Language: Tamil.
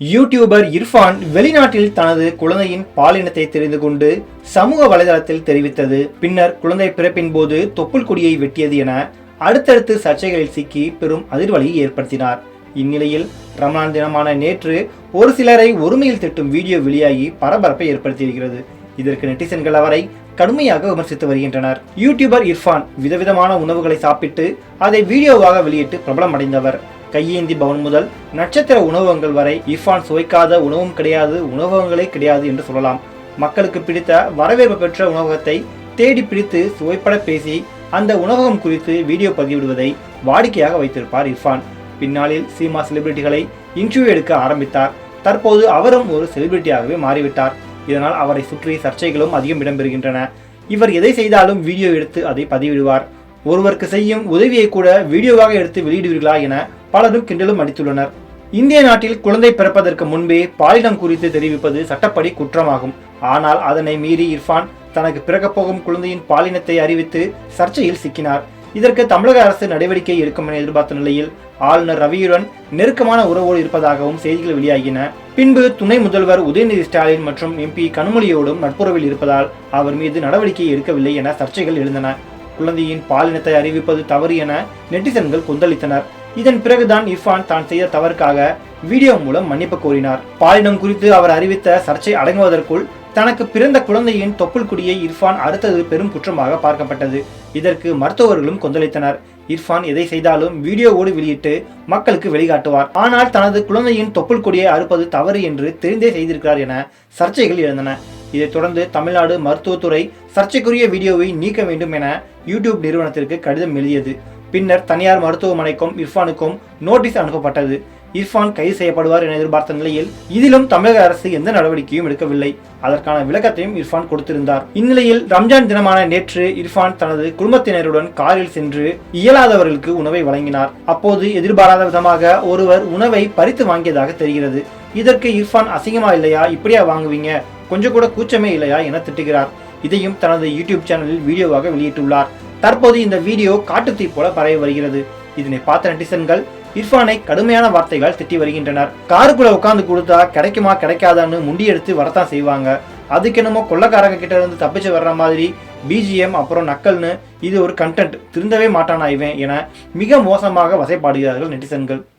யூடியூபர் இர்ஃபான் வெளிநாட்டில் தனது குழந்தையின் பாலினத்தை தெரிந்து கொண்டு சமூக வலைதளத்தில் தெரிவித்தது. பின்னர் குழந்தை பிறப்பின் போது தொப்புள் கொடியை வெட்டியது என அடுத்தடுத்து சர்ச்சைகளில் சிக்கி பெரும் அதிர்வலியை ஏற்படுத்தினார். இந்நிலையில் ரமலான் தினமான நேற்று ஒரு சிலரை ஒருமையில் திட்டும் வீடியோ வெளியாகி பரபரப்பை ஏற்படுத்தியிருக்கிறது. இதற்கு நெட்டிசன்கள் அவரை கடுமையாக விமர்சித்து வருகின்றனர். யூடியூபர் இர்ஃபான் விதவிதமான உணவுகளை சாப்பிட்டு அதை வீடியோவாக வெளியிட்டு பிரபலமடைந்தவர். கையேந்தி பவன் முதல் நட்சத்திர உணவகங்கள் வரை இஃபான் சுவைக்காத உணவும் கிடையாது உணவகங்களே கிடையாது என்று சொல்லலாம். மக்களுக்கு பிடித்த வரவேற்பு பெற்ற உணவகத்தை தேடி பிடித்து சுவைப்பட பேசி அந்த உணவகம் குறித்து வீடியோ பதிவிடுவதை வாடிக்கையாக வைத்திருப்பார் இர்ஃபான். பின்னாளில் சீமா செலிபிரிட்டிகளை இன்டர்வியூ எடுக்க ஆரம்பித்தார். தற்போது அவரும் ஒரு செலிபிரிட்டியாகவே மாறிவிட்டார். இதனால் அவரை சுற்றி சர்ச்சைகளும் அதிகம் இடம்பெறுகின்றன. இவர் எதை செய்தாலும் வீடியோ எடுத்து அதை பதிவிடுவார். ஒருவருக்கு செய்யும் உதவியை கூட வீடியோவாக எடுத்து வெளியிடுவீர்களா என பலரும் கிண்டலும் அடித்துள்ளனர். இந்திய நாட்டில் குழந்தை பிறப்பதற்கு முன்பே பாலினம் குறித்து தெரிவிப்பது சட்டப்படி குற்றமாகும். ஆனால் அதனை மீறி இர்ஃபான் தனக்கு பிறக்கப் போகும் குழந்தையின் பாலினத்தை அறிவித்து சர்ச்சையில் சிக்கினார். இதற்கு தமிழக அரசு நடவடிக்கை எடுக்கும் என எதிர்பார்த்த நிலையில் ஆளுநர் ரவியுடன் நெருக்கமான உறவோடு இருப்பதாகவும் செய்திகள் வெளியாகின. பின்பு துணை முதல்வர் உதயநிதி ஸ்டாலின் மற்றும் எம்பி கனிமொழியோடும் நட்புறவில் இருப்பதால் அவர் மீது நடவடிக்கை எடுக்கவில்லை என சர்ச்சைகள் எழுந்தன. குழந்தையின் பாலினத்தை அறிவிப்பது தவறு என நெட்டிசன்கள் கொந்தளித்தனர். இதன் பிறகுதான் இர்ஃபான் தான் செய்த தவறுக்காக வீடியோ மூலம் மன்னிப்பு கோரினார். பாலினம் குறித்து அவர் அறிவித்த சர்ச்சை அடங்குவதற்குள் தனக்கு பிறந்த குழந்தையின் தொப்புள் குடியை இர்ஃபான் அடுத்தது பெரும் குற்றமாக பார்க்கப்பட்டது. இதற்கு மருத்துவர்களும் கொந்தளித்தனர். இர்ஃபான் எதை செய்தாலும் வீடியோவோடு வெளியிட்டு மக்களுக்கு வெளிக்காட்டுவார் ஆனால் தனது குழந்தையின் தொப்புள் கொடியை அறுப்பது தவறு என்று தெரிந்தே செய்திருக்கிறார் என சர்ச்சைகள் எழுந்தன. இதைத் தொடர்ந்து தமிழ்நாடு மருத்துவத்துறை சர்ச்சைக்குரிய வீடியோவை நீக்க வேண்டும் என யூடியூப் நிறுவனத்திற்கு கடிதம் எழுதியது. பின்னர் தனியார் மருத்துவமனைக்கும் இர்ஃபானுக்கும் நோட்டீஸ் அனுப்பப்பட்டது. இர்ஃபான் கைது செய்யப்படுவார் என எதிர்பார்த்த நிலையில் இதிலும் தமிழக அரசு எந்த நடவடிக்கையும் எடுக்கவில்லை. அதற்கான விளக்கத்தையும் இர்ஃபான் கொடுத்திருந்தார். இந்நிலையில் ரம்ஜான் தினமான நேற்று இர்ஃபான் தனது குடும்பத்தினருடன் காரில் சென்று இயலாதவர்களுக்கு உணவை வழங்கினார். அப்போது எதிர்பாராத விதமாக ஒருவர் உணவை பறித்து வாங்கியதாக தெரிகிறது. இதற்கு இர்ஃபான் அசிங்கமா இல்லையா? இப்படியா வாங்குவீங்க? கொஞ்சம் கூட கூச்சமே இல்லையா என திட்டுகிறார். இதையும் தனது யூடியூப் சேனலில் வீடியோவாக வெளியிட்டுள்ளார். தற்போது இந்த வீடியோ காட்டுத்தீ போல பரவி வருகிறது. இதனை பார்த்த நெட்டிசன்கள் இர்ஃபானை கடுமையான வார்த்தைகள் திட்டி வருகின்றனர். காருக்குள்ள உட்காந்து கொடுத்தா கிடைக்குமா கிடைக்காதான்னு முண்டியெடுத்து வரத்தான் செய்வாங்க. அதுக்கு என்னமோ கொள்ளக்காரங்க கிட்ட இருந்து தப்பிச்சு வர்ற மாதிரி பிஜிஎம் அப்புறம் நக்கல்னு இது ஒரு கண்டென்ட் திருந்தவே மாட்டானா இவன் என மிக மோசமாக வசைப்பாடுகிறார்கள் நெட்டிசன்கள்